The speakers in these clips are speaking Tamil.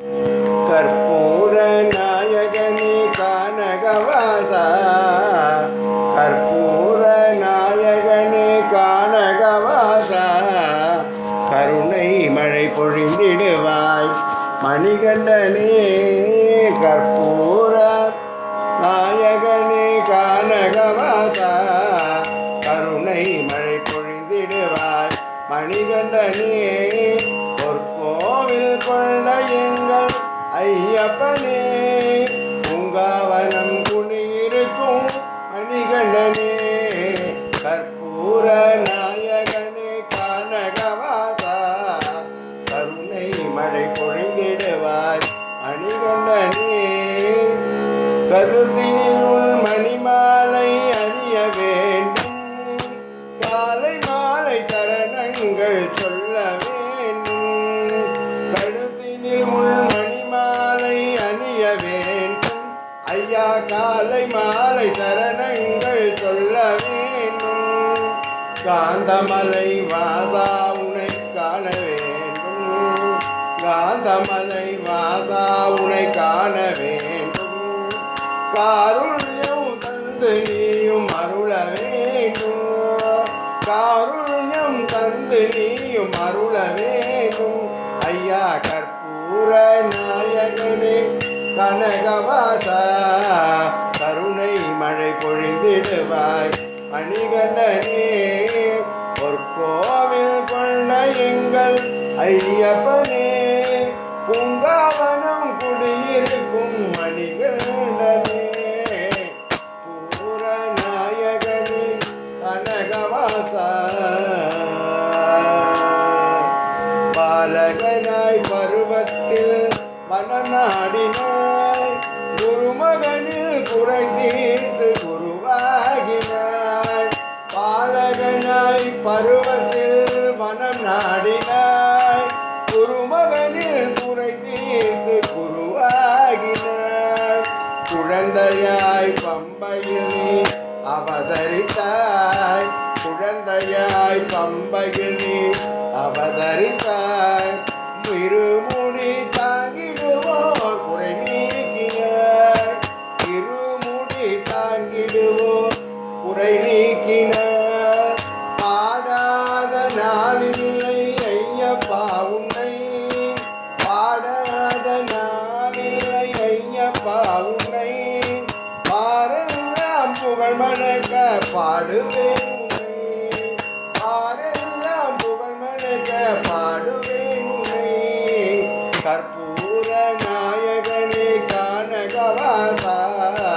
கற்பூர நாயகனே கானகவாசா. கற்பூர நாயகனே கானகவாசா. கருணை மழை பொழிந்திடுவாய் மணிகண்டனே. கற்பூர நாயகனே கானகவாசா. கருணை மழை பொழிந்திடுவாய் மணிகண்டனே. ஐயப்பனே பூங்காவனம் குடியிருக்கும் மணிகண்டனே கற்பூர நாயகனே கானகவாதா கருணை மழை பொழிந்திடுவாய் அணிகண்டனே கருதினில் உள் மணிமாலை அணிய வேண்டும் காலை மாலை தரணங்கள் சொல்ல வேண்டும் ஐயா காலை மாலை தரணங்கள் சொல்ல வேண்டும். காந்தமலை வாசா உனை காண வேண்டும். காந்தமலை வாசா உனை காண வேண்டும். காருண்யம் தந்து நீயும் அருள வேண்டும். காருண்யம் தந்து நீயும் அருள வேண்டும். ஐயா கற்பூர நாயகனே கனகவாசா கருணை மழை பொழிந்திடுவாய். அணிகண்ணனே பொற்கோவில் கொள்ள எங்கள் ஐயப்பனே பூங்காவனம் குடியிருக்கும் மணிகண்ணனே பூரநாயகனே கனகவாசா. பாலகனாய் பருவத்தில் மனநாடினாய் குருமகனில் குறை தீர்த்து குருவாகினாய் பாலகனாய் பருவத்தில் மனம் நாடினாய். குருமகனில் குறை தீர்த்து குருவாகினாய் குழந்தையாய் பம்பையில் நீ அவதரித்தாய். குழந்தையாய் பம்பையில் நீ அவதரித்தாய். கானகவாசா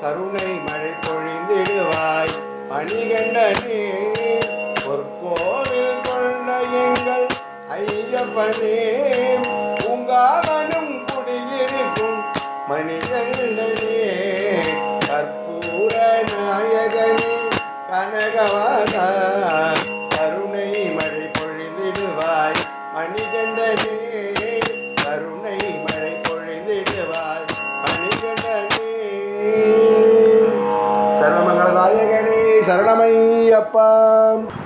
கருணை மழை பொழிந்திடுவாய். மணிகண்டனே பொற்கோவில் கொண்ட எங்கள் ஐயப்பனே. பூங்காவனும் குடியிருக்கும். மனித Japão.